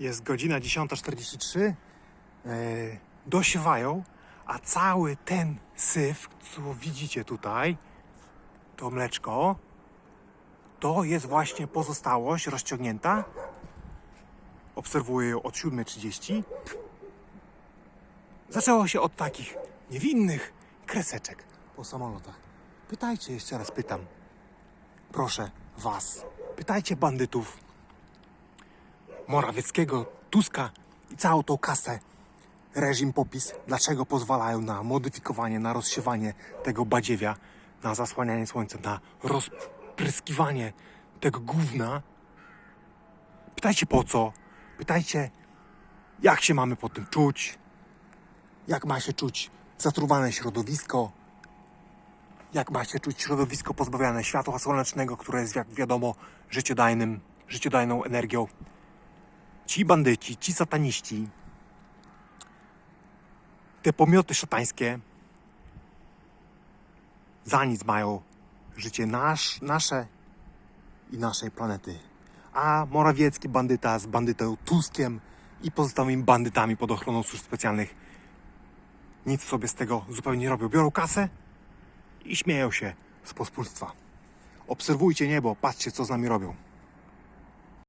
Jest godzina 10.43. Yy, dosiewają, a cały ten syf, co widzicie tutaj, to mleczko, to jest właśnie pozostałość rozciągnięta. Obserwuję ją od 7.30. Zaczęło się od takich niewinnych kreseczek po samolotach. Pytajcie, jeszcze raz pytam. Proszę was, pytajcie bandytów Morawieckiego, Tuska i całą tą kasę reżim popis, dlaczego pozwalają na modyfikowanie, na rozsiewanie tego badziewia, na zasłanianie słońca, na rozpryskiwanie tego gówna. Pytajcie po co, pytajcie jak się mamy po tym czuć, jak ma się czuć zatruwane środowisko, jak ma się czuć środowisko pozbawione światła słonecznego, które jest jak wiadomo życiodajnym, życiodajną energią. Ci bandyci, ci sataniści, te pomioty szatańskie za nic mają życie nasz, nasze i naszej planety. A Morawiecki bandyta z bandytą Tuskiem i pozostałymi bandytami pod ochroną służb specjalnych nic sobie z tego zupełnie nie robią. Biorą kasę i śmieją się z pospólstwa. Obserwujcie niebo, patrzcie co z nami robią.